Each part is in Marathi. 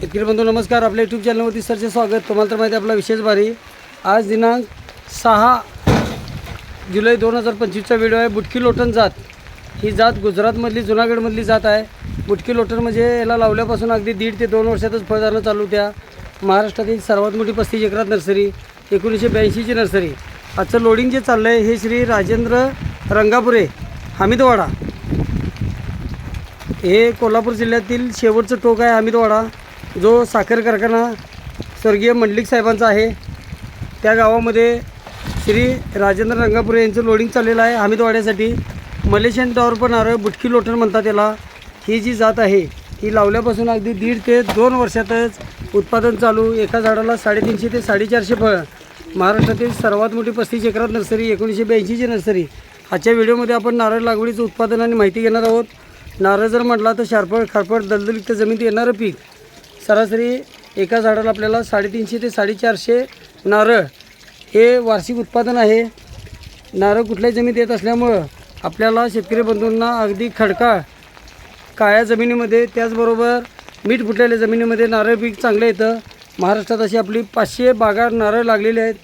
शेतकरी बंधू नमस्कार. आपल्या यूट्यूब चॅनलवरती सरचे स्वागत. तुम्हाला तर माहिती आहे आपला विशेष भारी. आज दिनांक सहा जुलै दोन हजार पंचवीसचा व्हिडिओ आहे. बुटकी लोटन जात. ही जात गुजरातमधली जुनागडमधली जात आहे. बुटकी लोटन म्हणजे याला लावल्यापासून अगदी दीड ते दोन वर्षातच फळधारणं चालू त्या महाराष्ट्रातील सर्वात मोठी पस्तीस एकरात नर्सरी एकोणीसशे ब्याऐंशीची नर्सरी. आजचं लोडिंग जे चाललं आहे हे श्री राजेंद्र रंगापुरे हमीदवाडा. हे कोल्हापूर जिल्ह्यातील शेवटचं टोक आहे हमीदवाडा. जो साखर कारखाना स्वर्गीय मंडलिक साहेबांचा आहे त्या गावामध्ये श्री राजेंद्र रंगापुरे यांचं लोडिंग चाललेलं आहे. हमीदवाड्यासाठी मलेशियन टॉवर पण नारळ बुटकी लोटण म्हणतात त्याला ही जी जात आहे ही लावल्यापासून अगदी दीड ते दोन वर्षातच उत्पादन चालू. एका झाडाला साडेतीनशे ते साडेचारशे फळं. महाराष्ट्रातील सर्वात मोठी पस्तीस एकरात नर्सरी एकोणीसशे ब्याऐंशीची नर्सरी. आजच्या व्हिडिओमध्ये आपण नारळ लागवडीचं उत्पादन आणि माहिती घेणार आहोत. नारळ जर म्हटला तर शारफळ खारपट दलदलीत जमिनीत येणारं पीक सरासरी एका झाडाला आपल्याला साडेतीनशे ते साडेचारशे नारळ हे वार्षिक उत्पादन आहे. नारळ कुठल्याही जमिनीत येत असल्यामुळं आपल्याला शेतकरी बंधूंना अगदी खडकाळ काळ्या जमिनीमध्ये त्याचबरोबर मीठ फुटलेल्या जमिनीमध्ये नारळ पीक चांगलं येतं. महाराष्ट्रात अशी आपली पाचशे बागा नारळ लागलेले आहेत.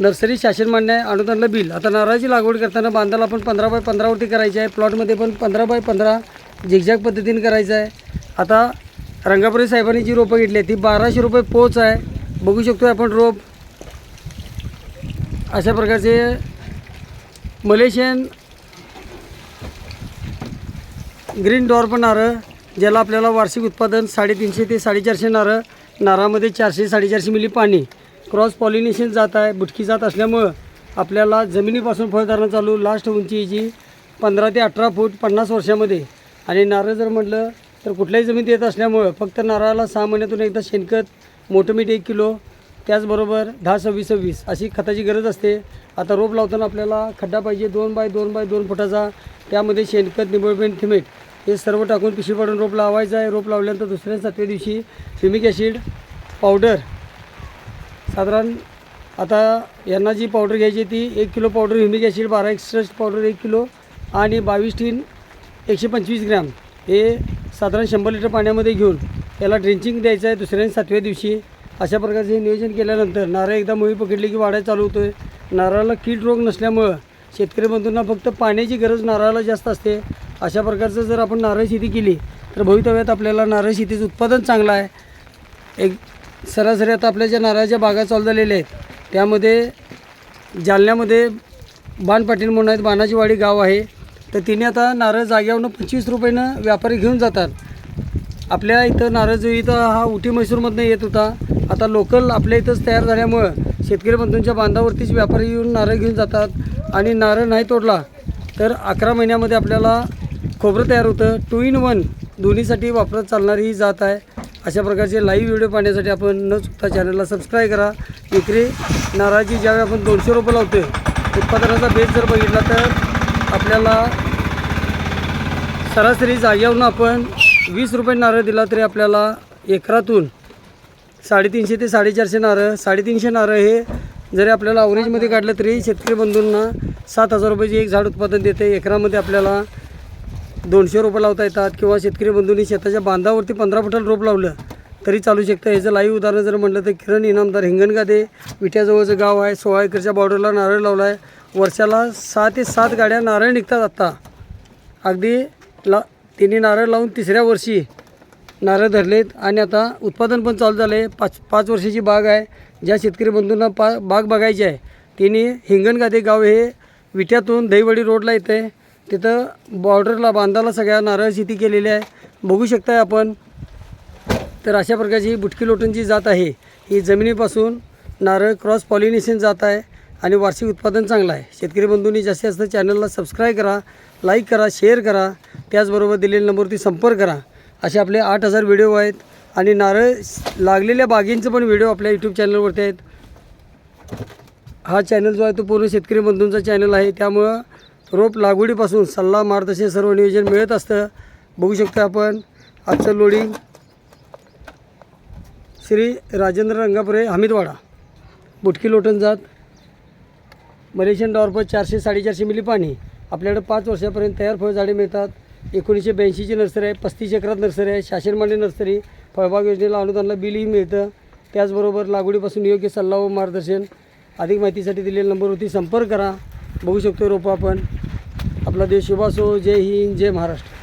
नर्सरी शासन मान्य आहे. अनुदानला बिल. आता नारळाची लागवड करताना बांधाला आपण पंधरा बाय पंधरावरती करायची आहे. प्लॉटमध्ये पण पंधरा बाय पंधरा झिगझॅग पद्धतीने करायचं आहे. आता रंगापुरी साहेबांनी जी रोपं घेतली आहे ती बाराशे रुपये पोच आहे. बघू शकतो आपण रोप. अशा प्रकारचे मलेशियन ग्रीन डॉर्प पण नारळ ज्याला आपल्याला वार्षिक उत्पादन साडेतीनशे ते साडेचारशे नारळ नारळामध्ये चारशे साडेचारशे मिली पाणी क्रॉस पॉलिनेशन जात आहे बुटकी जात असल्यामुळं आपल्याला जमिनीपासून फळधारणा चालू लास्ट उंचीची पंधरा ते अठरा फूट पन्नास वर्षामध्ये आणि नारळ जर म्हटलं तर कुठल्याही जमिनीत येत असल्यामुळं फक्त नारळाला सहा महिन्यातून एकदा शेणखत मोठं मीठ एक किलो त्याचबरोबर दहा सव्वीस सव्वीस अशी खताची गरज असते. आता रोप लावताना आपल्याला खड्डा पाहिजे दोन बाय दोन बाय दोन फुटाचा त्यामध्ये शेणखत निंबळपेंट थिमेट हे सर्व टाकून पिशवी पाडून रोप लावायचं आहे. रोप लावल्यानंतर दुसऱ्या सातव्या दिवशी फ्युमिक ॲसिड पावडर साधारण आता यांना जी पावडर घ्यायची ती एक किलो पावडर ह्युमिक ॲसिड बारा एक्स्ट्रस्ट पावडर एक किलो आणि बावीस टीन एकशे पंचवीस ग्रॅम. हे साधारण शंभर लिटर पाण्यामध्ये घेऊन याला ड्रेंचिंग द्यायचं आहे दुसऱ्या आणि सातव्या दिवशी. अशा प्रकारचे हे नियोजन केल्यानंतर नारळ एकदा मुळी पकडली की वाढायला चालू होतो आहे नारळाला कीड रोग नसल्यामुळं शेतकरी बंधूंना फक्त पाण्याची गरज नारळाला जास्त असते. अशा प्रकारचं जर आपण नारळ शेती केली तर भवितव्यात आपल्याला नारळ शेतीचं उत्पादन चांगलं आहे. एक सरासरी आता आपल्या ज्या नारळाच्या बागा चालू झालेल्या आहेत त्यामध्ये जालन्यामध्ये बाण पाटील म्हणून आहेत बाणाची वाडी गाव आहे. तर तिने आता नारळ जाग्यावरनं पंचवीस रुपयानं व्यापारी घेऊन जातात. आपल्या इथं नारळ जो इथं हा उटी म्हैसूरमधनं येत होता. आता लोकल आपल्या इथंच तयार झाल्यामुळं शेतकरी बंधूंच्या बांधावरतीच व्यापारी येऊन नारळ घेऊन जातात आणि नारळ नाही तोडला तर अकरा महिन्यामध्ये आपल्याला खोबरं तयार होतं. टू इन वन दोन्हीसाठी वापरत चालणारी ही जात आहे. अशा प्रकारचे लाईव्ह व्हिडिओ पाहण्यासाठी आपण न चुकता चॅनलला सबस्क्राईब करा. विक्री नारळाची ज्यावेळी आपण दोनशे रुपये लावतो उत्पादनाचा बेस जर बघितला तर आपल्याला सरासरी जागेवरून आपण वीस रुपये नारळ दिला तरी आपल्याला एकरातून साडेतीनशे ते साडेचारशे नारळ साडेतीनशे नारळ हे जरी आपल्याला अवरेजमध्ये काढलं तरी शेतकरी बंधूंना सात हजार रुपयाचे एक झाड उत्पादन देते. एकरामध्ये आपल्याला दोनशे रोपं लावता येतात किंवा शेतकरी बंधूंनी शेताच्या बांधावरती पंधरा फुटाला रोप लावलं तरी चालू शकतं. ह्याचं लाईव्ह उदाहरण जर म्हटलं तर किरण इनामदार हिंगणगादे विट्याजवळचं गाव आहे. सोळा एकरच्या बॉर्डरला नारळ लावला आहे वर्षाला सहा ते सात गाड्या नारळ निघतात आत्ता अगदी ला तिने नारळ लावून तिसऱ्या वर्षी नारळ धरलेत आणि आता उत्पादन पण चालू झालं आहे पाच पाच वर्षाची बाग आहे. ज्या शेतकरी बंधूंना पा बाग बघायची आहे तिने हिंगणगादे गाव हे विट्यातून दहीवडी रोडला येतं आहे तिथं बॉर्डरला बांधाला सगळ्या नारळ शेती केलेली आहे. बघू शकताय आपण. तर अशा प्रकारची बुटकी लोटनची जात आहे. ही जमिनीपासून नारळ क्रॉस पॉलिनेशन जात आहे. आणि वार्षिक उत्पादन चांगलं आहे. शेतकरी बंधूंनी जास्तीत जास्त चॅनलला सबस्क्राईब करा लाईक करा शेअर करा. त्याचबरोबर दिलेल्या नंबरवरती संपर्क करा. असे आपले आठ हजार व्हिडिओ आहेत आणि नारळ लागलेल्या बागेंचं पण व्हिडिओ आपल्या यूट्यूब चॅनलवरती आहेत. हा चॅनल जो आहे तो पूर्ण शेतकरी बंधूंचा चॅनल आहे. त्यामुळं रोप लागवडीपासून सल्ला मार्गदर्शन सर्व नियोजन मिळत असतं. बघू शकतो आपण आजचं लोडिंग श्री राजेंद्र रंगापुरे हमीदवाडा. बुटकी लोटन जात. मलेशियन डॉर्पर चारशे साडेचारशे मिली पाणी. आपल्याकडे पाच वर्षापर्यंत तयार फळझाडे मिळतात. एकोणीसशे ब्याऐंशीची नर्सरी आहे पस्तीस एकरात नर्सरी आहे शासनमान्य नर्सरी फळबाग योजनेला अनुदानला बिलही मिळतं. त्याचबरोबर लागवडीपासून योग्य सल्ला व मार्गदर्शन. अधिक माहितीसाठी दिलेल्या नंबरवरती संपर्क करा. बघू शकतो रोपं आपण. आपला देश शुभासो जय हिंद जय महाराष्ट्र.